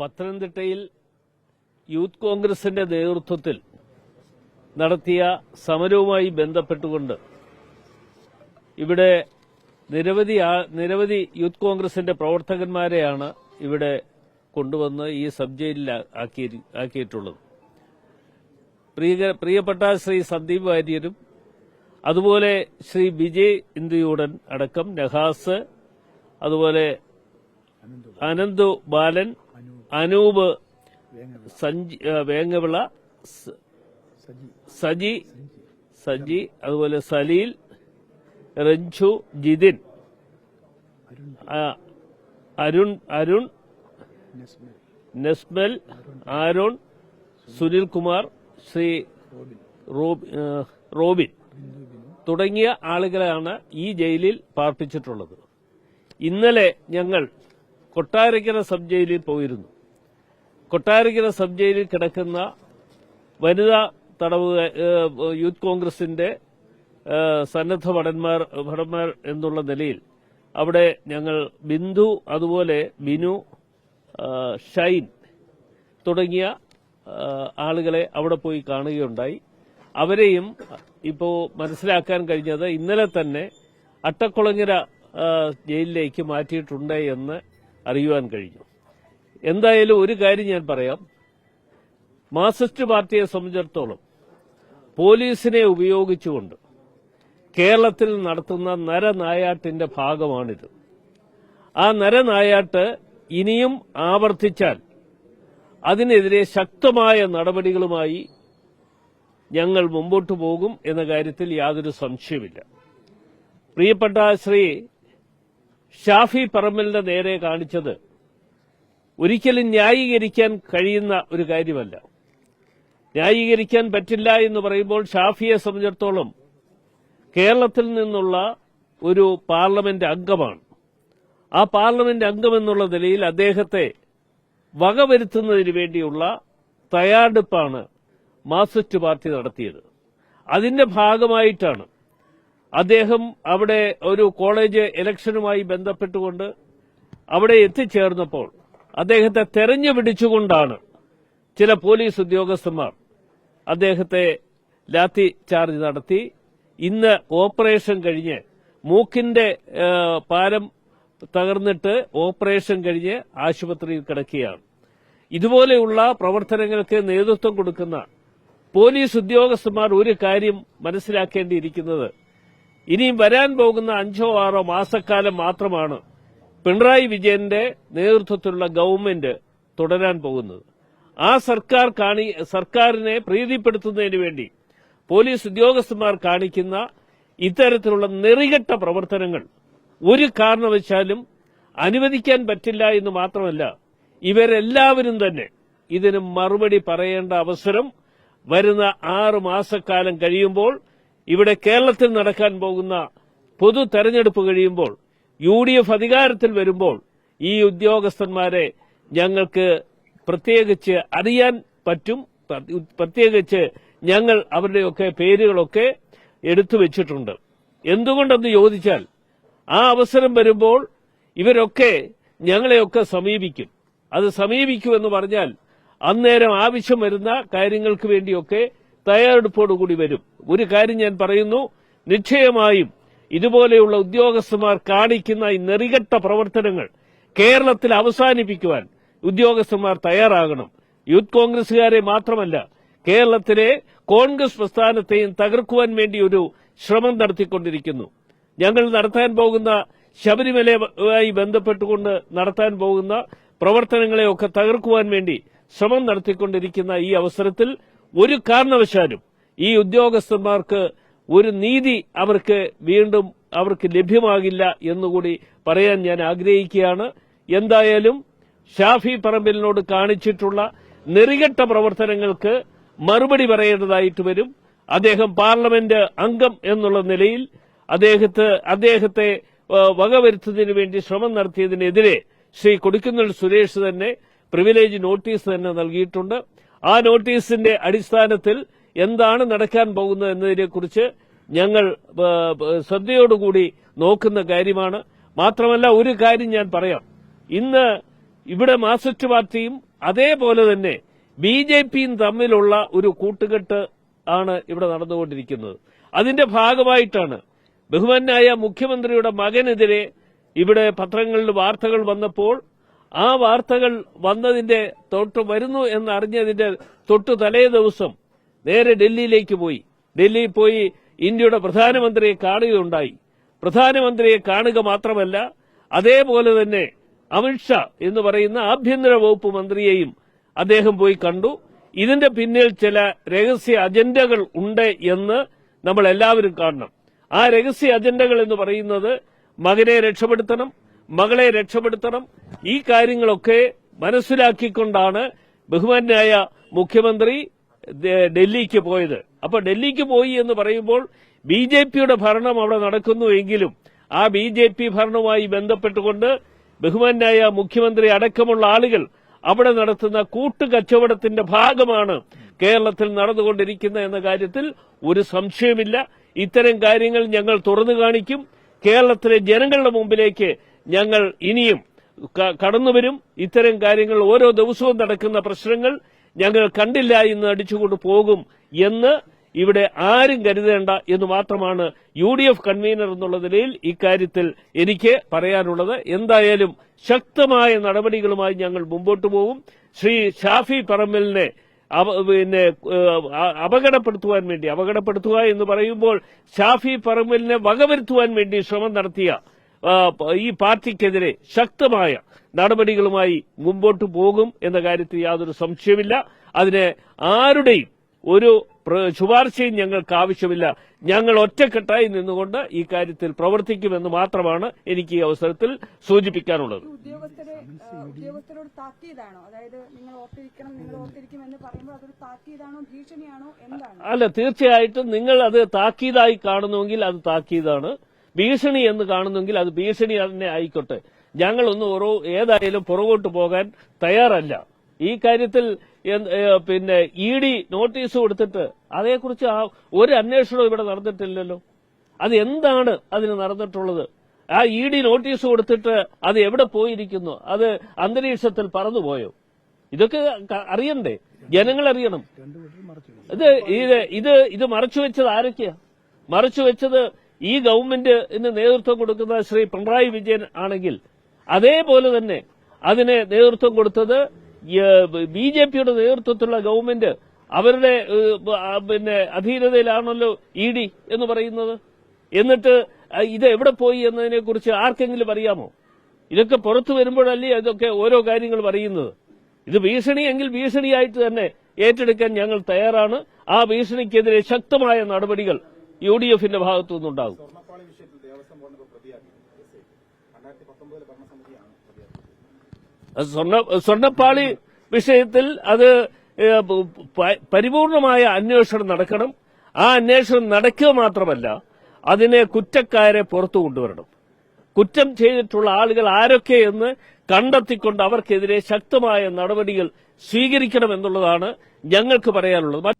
പത്തനംതിട്ടയിൽ യൂത്ത് കോൺഗ്രസിന്റെ നേതൃത്വത്തിൽ നടത്തിയ സമരവുമായി ബന്ധപ്പെട്ടുകൊണ്ട് ഇവിടെ നിരവധി നിരവധി യൂത്ത് കോൺഗ്രസിന്റെ പ്രവർത്തകന്മാരെയാണ് ഇവിടെ കൊണ്ടുവന്ന് ഈ സബ് ജയിലിൽ ആക്കിയിട്ടുള്ളത്. പ്രിയ- പ്രിയപ്പെട്ട ശ്രീ സന്ദീപ് വാര്യരും അതുപോലെ ശ്രീ വിജയ് ഇന്ദുയൂടൻ അടക്കം നഹാസ് അതുപോലെ അനന്തു ബാലൻ അനൂപ് സഞ്ജി വേങ്ങവിള സജി. സജി അതുപോലെ സലീൽ റഞ്ജു ജിതിൻ. അരുൺ. അരുൺ നെസ്മൽ ആരോൺ സുനിൽ. കുമാർ ശ്രീ റോബിൻ. തുടങ്ങിയ ആളുകളെയാണ് ഈ ജയിലിൽ പാർപ്പിച്ചിട്ടുള്ളത്. ഇന്നലെ ഞങ്ങൾ കൊട്ടാരക്കര സബ് ജയിലിൽ പോയിരുന്നു. കൊട്ടാരക്കര സബ് ജയിലിൽ കിടക്കുന്ന വനിതാ തടവ് യൂത്ത് കോൺഗ്രസിന്റെ സന്നദ്ധ ഭടന്മാർ ഭടന്മാർ എന്നുള്ള നിലയിൽ അവിടെ ഞങ്ങൾ ബിന്ദു അതുപോലെ ബിനു ഷൈൻ തുടങ്ങിയ ആളുകളെ അവിടെ പോയി കാണുകയുണ്ടായി. അവരെയും ഇപ്പോൾ മനസ്സിലാക്കാൻ കഴിഞ്ഞത് ഇന്നലെ തന്നെ അട്ടക്കുളങ്ങര ജയിലിലേക്ക് മാറ്റിയിട്ടുണ്ട് എന്ന് അറിയുവാൻ കഴിഞ്ഞു. എന്തായാലും ഒരു കാര്യം ഞാൻ പറയാം. മാർസിസ്റ്റ് പാർട്ടിയെ സംബന്ധിച്ചിടത്തോളം പോലീസിനെ ഉപയോഗിച്ചുകൊണ്ട് കേരളത്തിൽ നടത്തുന്ന നരനായാട്ടിന്റെ ഭാഗമാണിത്. ആ നരനായാട്ട് ഇനിയും ആവർത്തിച്ചാൽ അതിനെതിരെ ശക്തമായ നടപടികളുമായി ഞങ്ങൾ മുമ്പോട്ടു പോകും എന്ന കാര്യത്തിൽ യാതൊരു സംശയമില്ല പ്രിയപ്പെട്ട ശ്രീ ഷാഫി പറമ്പലിന്റെ നേരെ കാണിച്ചത് ഒരിക്കലും ന്യായീകരിക്കാൻ കഴിയുന്ന ഒരു കാര്യമല്ല. ന്യായീകരിക്കാൻ പറ്റില്ല എന്ന് പറയുമ്പോൾ ഷാഫിയെ സംബന്ധിച്ചിടത്തോളം കേരളത്തിൽ നിന്നുള്ള ഒരു പാർലമെന്റ് അംഗമാണ്. ആ പാർലമെന്റ് അംഗമെന്നുള്ള നിലയിൽ അദ്ദേഹത്തെ വകവരുത്തുന്നതിന് വേണ്ടിയുള്ള തയ്യാറെടുപ്പാണ് മാർക്സിസ്റ്റ് പാർട്ടി നടത്തിയത്. അതിന്റെ ഭാഗമായിട്ടാണ് അദ്ദേഹം അവിടെ ഒരു കോളേജ് ഇലക്ഷനുമായി ബന്ധപ്പെട്ടുകൊണ്ട് അവിടെ എത്തിച്ചേർന്നപ്പോൾ അദ്ദേഹത്തെ തെരഞ്ഞു പിടിച്ചുകൊണ്ടാണ് ചില പോലീസ് ഉദ്യോഗസ്ഥന്മാർ അദ്ദേഹത്തെ ലാത്തി ചാർജ് നടത്തി. ഇന്ന് ഓപ്പറേഷൻ കഴിഞ്ഞ് മൂക്കിന്റെ പാരം തകർന്നിട്ട് ഓപ്പറേഷൻ കഴിഞ്ഞ് ആശുപത്രിയിൽ കിടക്കുകയാണ്. ഇതുപോലെയുള്ള പ്രവർത്തനങ്ങൾക്ക് നേതൃത്വം കൊടുക്കുന്ന പോലീസ് ഉദ്യോഗസ്ഥന്മാർ ഒരു കാര്യം മനസ്സിലാക്കേണ്ടിയിരിക്കുന്നത്. ഇനിയും വരാൻ പോകുന്ന അഞ്ചോ ആറോ മാസക്കാലം മാത്രമാണ് പിണറായി വിജയന്റെ നേതൃത്വത്തിലുള്ള ഗവൺമെന്റ് തുടരാൻ പോകുന്നത്. ആ സർക്കാർ കാണി സർക്കാരിനെ പ്രീതിപ്പെടുത്തുന്നതിന് വേണ്ടി പോലീസ് ഉദ്യോഗസ്ഥന്മാർ കാണിക്കുന്ന ഇത്തരത്തിലുള്ള നെറികെട്ട പ്രവർത്തനങ്ങൾ ഒരു കാരണവശാലും അനുവദിക്കാൻ പറ്റില്ല എന്ന് മാത്രമല്ല ഇവരെല്ലാവരും തന്നെ ഇതിന് മറുപടി പറയേണ്ട അവസരം വരുന്ന ആറ് മാസക്കാലം കഴിയുമ്പോൾ ഇവിടെ കേരളത്തിൽ നടക്കാൻ പോകുന്ന പൊതു തെരഞ്ഞെടുപ്പ് കഴിയുമ്പോൾ യു ഡി എഫ് അധികാരത്തിൽ വരുമ്പോൾ ഈ ഉദ്യോഗസ്ഥന്മാരെ ഞങ്ങൾക്ക് പ്രത്യേകിച്ച് അറിയാൻ പറ്റും. പ്ര- പ്രത്യേകിച്ച് ഞങ്ങൾ അവരുടെയൊക്കെ പേരുകളൊക്കെ എടുത്തു വെച്ചിട്ടുണ്ട്. എന്തുകൊണ്ടെന്ന് ചോദിച്ചാൽ ആ അവസരം വരുമ്പോൾ ഇവരൊക്കെ ഞങ്ങളെയൊക്കെ സമീപിക്കും. അത് സമീപിക്കുമെന്ന് പറഞ്ഞാൽ അന്നേരം ആവശ്യം വരുന്ന കാര്യങ്ങൾക്ക് വേണ്ടിയൊക്കെ തയ്യാറെടുപ്പോടുകൂടി വരും. ഒരു കാര്യം ഞാൻ പറയുന്നു നിശ്ചയമായും ഇതുപോലെയുള്ള ഉദ്യോഗസ്ഥന്മാർ കാണിക്കുന്ന ഈ നെറികെട്ട പ്രവർത്തനങ്ങൾ കേരളത്തിൽ അവസാനിപ്പിക്കുവാൻ ഉദ്യോഗസ്ഥന്മാർ തയ്യാറാകണം. യൂത്ത് കോൺഗ്രസുകാരെ മാത്രമല്ല കേരളത്തിലെ കോൺഗ്രസ് പ്രസ്ഥാനത്തെയും തകർക്കുവാൻ വേണ്ടി ഒരു ശ്രമം നടത്തിക്കൊണ്ടിരിക്കുന്നു. ഞങ്ങൾ നടത്താൻ പോകുന്ന ശബരിമലയുമായി ബന്ധപ്പെട്ടുകൊണ്ട് നടത്താൻ പോകുന്ന പ്രവർത്തനങ്ങളെയൊക്കെ തകർക്കുവാൻ വേണ്ടി ശ്രമം നടത്തിക്കൊണ്ടിരിക്കുന്ന ഈ അവസരത്തിൽ ഒരു കാരണവശാലും ഈ ഉദ്യോഗസ്ഥന്മാർക്ക് ഒരു നീതി അവർക്ക് വീണ്ടും അവർക്ക് ലഭ്യമാകില്ല എന്നുകൂടി പറയാൻ ഞാൻ ആഗ്രഹിക്കുകയാണ്. എന്തായാലും ഷാഫി പറമ്പിലിനോട് കാണിച്ചിട്ടുള്ള നെറികെട്ട പ്രവർത്തനങ്ങൾക്ക് മറുപടി പറയേണ്ടതായിട്ട് വരും. അദ്ദേഹം പാർലമെന്റ് അംഗം എന്നുള്ള നിലയിൽ അദ്ദേഹത്തെ അദ്ദേഹത്തെ വകവരുത്തുന്നതിന് വേണ്ടി ശ്രമം നടത്തിയതിനെതിരെ ശ്രീ കൊടിക്കുന്നിൽ സുരേഷ് തന്നെ പ്രിവിലേജ് നോട്ടീസ് തന്നെ നൽകിയിട്ടുണ്ട്. ആ നോട്ടീസിന്റെ അടിസ്ഥാനത്തിൽ എന്താണ് നടക്കാൻ പോകുന്നത് എന്നതിനെക്കുറിച്ച് ഞങ്ങൾ ശ്രദ്ധയോടുകൂടി നോക്കുന്ന കാര്യമാണ്. മാത്രമല്ല ഒരു കാര്യം ഞാൻ പറയാം. ഇന്ന് ഇവിടെ മാർക്സിസ്റ്റ് പാർട്ടിയും അതേപോലെ തന്നെ ബി ജെ പിയും തമ്മിലുള്ള ഒരു കൂട്ടുകെട്ട് ആണ് ഇവിടെ നടന്നുകൊണ്ടിരിക്കുന്നത്. അതിന്റെ ഭാഗമായിട്ടാണ് ബഹുമാനായ മുഖ്യമന്ത്രിയുടെ മകനെതിരെ ഇവിടെ പത്രങ്ങളിൽ വാർത്തകൾ വന്നപ്പോൾ ആ വാർത്തകൾ വന്നതിന്റെ തൊട്ട് വരുന്നു എന്നറിഞ്ഞതിന്റെ തൊട്ടു തലേ ദിവസം നേരെ ഡൽഹിയിലേക്ക് പോയി. ഡൽഹിയിൽ പോയി ഇന്ത്യയുടെ പ്രധാനമന്ത്രിയെ കാണുകയുണ്ടായി. പ്രധാനമന്ത്രിയെ കാണുക മാത്രമല്ല അതേപോലെ തന്നെ അമിത്ഷാ എന്ന് പറയുന്ന ആഭ്യന്തര വകുപ്പ് മന്ത്രിയെയും അദ്ദേഹം പോയി കണ്ടു. ഇതിന്റെ പിന്നിൽ ചില രഹസ്യ അജണ്ടകൾ ഉണ്ട് എന്ന് നമ്മൾ എല്ലാവരും കാണണം. ആ രഹസ്യ അജണ്ടകൾ എന്ന് പറയുന്നത് മകനെ രക്ഷപ്പെടുത്തണം മകളെ രക്ഷപ്പെടുത്തണം ഈ കാര്യങ്ങളൊക്കെ മനസ്സിലാക്കിക്കൊണ്ടാണ് ബഹുമാനായ മുഖ്യമന്ത്രി ഡൽഹിക്ക് പോയത്. അപ്പൊ ഡൽഹിക്ക് പോയി എന്ന് പറയുമ്പോൾ ബി ജെ പിയുടെ ഭരണം അവിടെ നടക്കുന്നുവെങ്കിലും ആ ബി ജെ പി ഭരണവുമായി ബന്ധപ്പെട്ടുകൊണ്ട് ബഹുമാനായ മുഖ്യമന്ത്രി അടക്കമുള്ള ആളുകൾ അവിടെ നടത്തുന്ന കൂട്ടുകച്ചവടത്തിന്റെ ഭാഗമാണ് കേരളത്തിൽ നടന്നുകൊണ്ടിരിക്കുന്ന എന്ന കാര്യത്തിൽ ഒരു സംശയമില്ല ഇത്തരം കാര്യങ്ങൾ ഞങ്ങൾ തുറന്നു കാണിക്കും. കേരളത്തിലെ ജനങ്ങളുടെ മുമ്പിലേക്ക് ഞങ്ങൾ ഇനിയും കടന്നുവരും. ഇത്തരം കാര്യങ്ങൾ ഓരോ ദിവസവും നടക്കുന്ന പ്രശ്നങ്ങൾ ഞങ്ങൾ കണ്ടില്ല എന്ന് അടിച്ചുകൊണ്ട് പോകും എന്ന് ഇവിടെ ആരും കരുതേണ്ട എന്ന് മാത്രമാണ് യു ഡി എഫ് കൺവീനർ എന്നുള്ള നിലയിൽ ഇക്കാര്യത്തിൽ എനിക്ക് പറയാനുള്ളത്. എന്തായാലും ശക്തമായ നടപടികളുമായി ഞങ്ങൾ മുമ്പോട്ട് പോകും. ശ്രീ ഷാഫി പറമ്പലിനെ പിന്നെ അപകടപ്പെടുത്തുവാൻ വേണ്ടി അപകടപ്പെടുത്തുക എന്ന് പറയുമ്പോൾ ഷാഫി പറമ്പലിനെ വകവരുത്തുവാൻ വേണ്ടി ശ്രമം നടത്തിയ ഈ പാർട്ടിക്കെതിരെ ശക്തമായ നടപടികളുമായി മുമ്പോട്ട് പോകും എന്ന കാര്യത്തിൽ യാതൊരു സംശയമില്ല അതിന് ആരുടെയും ഒരു ശുപാർശയും ഞങ്ങൾക്ക് ആവശ്യമില്ല. ഞങ്ങൾ ഒറ്റക്കെട്ടായി നിന്നുകൊണ്ട് ഈ കാര്യത്തിൽ പ്രവർത്തിക്കുമെന്ന് മാത്രമാണ് എനിക്ക് ഈ അവസരത്തിൽ സൂചിപ്പിക്കാനുള്ളത്. അല്ല തീർച്ചയായിട്ടും നിങ്ങൾ അത് താക്കീതായി കാണുന്നുവെങ്കിൽ അത് താക്കീതാണ്. ഭീഷണി എന്ന് കാണുന്നെങ്കിൽ അത് ഭീഷണി തന്നെ ആയിക്കോട്ടെ. ഞങ്ങളൊന്നും ഒരു ഏതായാലും പുറകോട്ട് പോകാൻ തയ്യാറല്ല. ഈ കാര്യത്തിൽ പിന്നെ ഇ ഡി നോട്ടീസ് കൊടുത്തിട്ട് അതേക്കുറിച്ച് ഒരു അന്വേഷണവും ഇവിടെ നടന്നിട്ടില്ലല്ലോ. അത് എന്താണ് അതിന് നടന്നിട്ടുള്ളത്? ആ ഇ ഡി നോട്ടീസ് കൊടുത്തിട്ട് അത് എവിടെ പോയിരിക്കുന്നു? അത് അന്തരീക്ഷത്തിൽ പറന്നുപോയോ? ഇതൊക്കെ അറിയണ്ടേ? ജനങ്ങൾ അറിയണം. ഇത് ഇത് ഇത് ഇത് മറച്ചു വെച്ചത് ആരൊക്കെയാ? മറച്ചു വെച്ചത് ഈ ഗവൺമെന്റ് ഇന്ന് നേതൃത്വം കൊടുക്കുന്ന ശ്രീ പിണറായി വിജയൻ ആണെങ്കിൽ അതേപോലെ തന്നെ അതിന് നേതൃത്വം കൊടുത്തത് ബി ജെ പിയുടെ നേതൃത്വത്തിലുള്ള ഗവൺമെന്റ് അവരുടെ പിന്നെ അധീനതയിലാണല്ലോ ഇ ഡി എന്ന് പറയുന്നത്. എന്നിട്ട് ഇത് എവിടെ പോയി എന്നതിനെ കുറിച്ച് ആർക്കെങ്കിലും അറിയാമോ? ഇതൊക്കെ പുറത്തു വരുമ്പോഴല്ലേ അതൊക്കെ ഓരോ കാര്യങ്ങൾ പറയുന്നത്. ഇത് ഭീഷണിയെങ്കിൽ ഭീഷണിയായിട്ട് തന്നെ ഏറ്റെടുക്കാൻ ഞങ്ങൾ തയ്യാറാണ്. ആ ഭീഷണിക്കെതിരെ ശക്തമായ നടപടികൾ യു ഡി എഫിന്റെ ഭാഗത്തു നിന്നുണ്ടാകും. സ്വർണപ്പാളി വിഷയത്തിൽ അത് പരിപൂർണമായ അന്വേഷണം നടക്കണം. ആ അന്വേഷണം നടക്കുക മാത്രമല്ല അതിനെ കുറ്റക്കാരെ പുറത്തു കൊണ്ടുവരണം. കുറ്റം ചെയ്തിട്ടുള്ള ആളുകൾ ആരൊക്കെയെന്ന് കണ്ടെത്തിക്കൊണ്ട് അവർക്കെതിരെ ശക്തമായ നടപടികൾ സ്വീകരിക്കണമെന്നുള്ളതാണ് ഞങ്ങൾക്ക് പറയാനുള്ളത്.